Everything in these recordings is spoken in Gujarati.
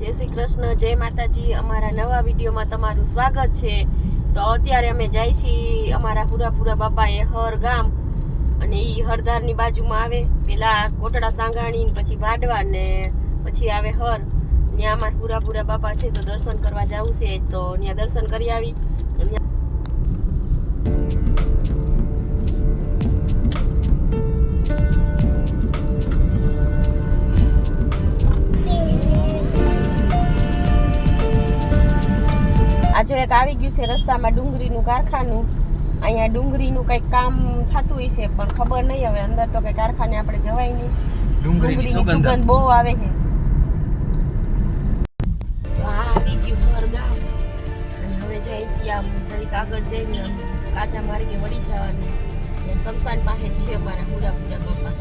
જય શ્રી કૃષ્ણ, જય માતાજી. અમારા નવા વિડીયોમાં તમારું સ્વાગત છે. તો અત્યારે અમે જાય છીએ અમારા પુરાપુરા બાપા એ હર ગામ અને એ હરધારની બાજુમાં આવે. પેલા કોટડા સાંગાણી પછી વાડવા ને પછી આવે હર. ત્યાં અમારા પુરાપુરા બાપા છે તો દર્શન કરવા જવું છે. તો ત્યાં દર્શન કરી આવી. આજે એક આવી ગયું છે રસ્તામાં ડુંગળીનું કારખાનું. અહીંયા ડુંગળીનું કંઈક કામ થતું હોય છે પણ ખબર નહીં હવે અંદર તો કંઈ કારખાને આપણે જવાય નહીં. ડુંગળીની સુગંધ. સુગંધ બહુ આવે છે. તો આવી ગયું ઘર ગામ. અને હવે જઈ ત્યાં આગળ જઈને કાચા માર્ગે વળી જવાનું. સંતાન સમસાન પાસે છે મારા પૂરા પૂરા બાપા.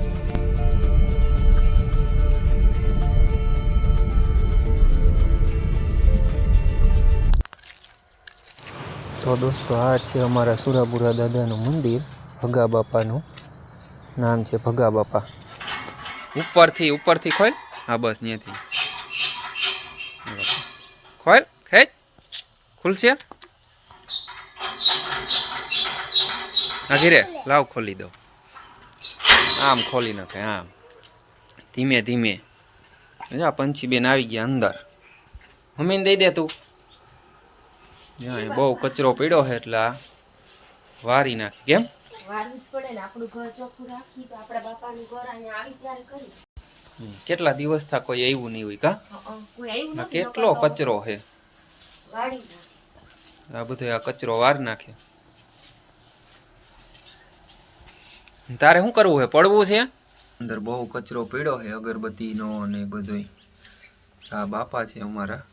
તો દોસ્તો, આ છે અમારા સુરાપુરા દાદાનું મંદિર ભગા બાપાનું નામ છે ભગા બાપા ઉપરથી ઉપરથી ખોલ. હા, બસ ત્યાંથી ખોલ, ખેંચ. ખુલશે? હાજી રે લાવ, ખોલી દો. આમ ખોલી નાખે, આમ. ધીમે ધીમે. પંછી બેન આવી ગયા અંદર. મમ્મીને દઈ દે તું. ત્યાં બહુ કચરો પડ્યો છે એટલે આ વારી નાખી કેમ? પડે ને કેટલા દિવસ થા કોઈ આવ્યું નહીં હોય કા? કેટલો કચરો છે? આ બધો આ કચરો વાર નાખે. તારે શું કરવું છે? પડવું છે? અંદર બહુ કચરો પડ્યો છે અગરબત્તીનો ને બધોય. આ બાપા છે અમારા.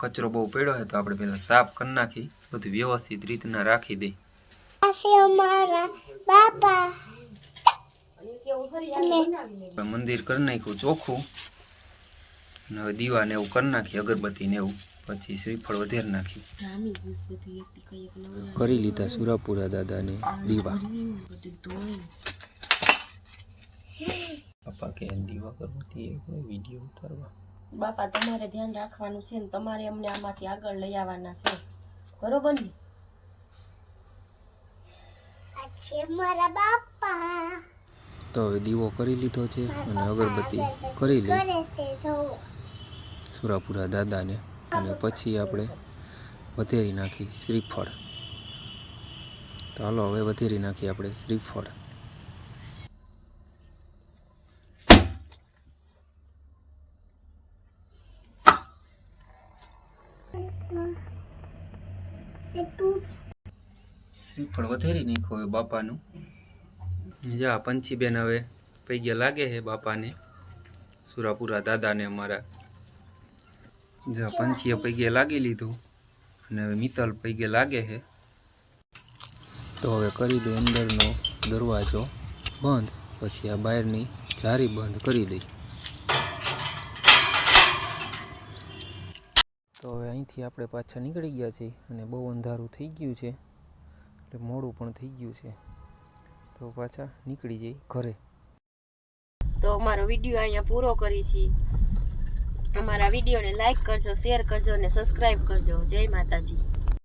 કચરો બહુ પડ્યો છે તો આપણે પેલા સાફ કરી નાખી બધું વ્યવસ્થિત રીતના રાખી દઈ મંદિર કરી નાખ્યું ચોખ્ખું. અને હવે દીવા ને એવું કરી નાખી અગરબત્તી ને એવું. પછી શ્રીફળ વધારે નાખી. કરી લીધા સુરાપુરા દાદાને દીવા. બધું ધોઈ પપ્પા કે દીવા કરવાથી વીડિયો ઉતારવા. બાપા તમારે ધ્યાન રાખવાનું છે ને તમારે અમને આમાંથી આગળ લઈ આવવાના છે. બરોબર ને? તો હવે દીવો કરી લીધો છે અને અગરબત્તી કરી લે. સુરાપુરા દાદાને અને પછી આપણે વધેરી નાખી શ્રીફળ. તો હાલો હવે વધેરી નાખી આપણે શ્રીફળ. શ્રીફળ વધેરી નાખો હવે બાપાનું. જા પંચીબેન હવે પૈગે લાગે છે બાપાને. સુરાપુરા દાદાને અમારા. જા પંચીએ પૈગે લાગી લીધું અને હવે મિત્તલ પૈગે લાગે છે. તો હવે કરી દે અંદરનો દરવાજો બંધ. પછી આ બહારની જારી બંધ કરી દઈ તો હવે અહીંથી આપણે પાછા નીકળી ગયા છીએ અને બહુ અંધારું થઈ ગયું છે. એટલે મોડું પણ થઈ ગયું છે. તો પાછા નીકળી જઈ ઘરે. તો અમારો વીડિયો અહીંયા પૂરો કરી છીએ અમારા વિડીયોને લાઈક કરજો શેર કરજો અને સબસ્ક્રાઈબ કરજો. જય માતાજી.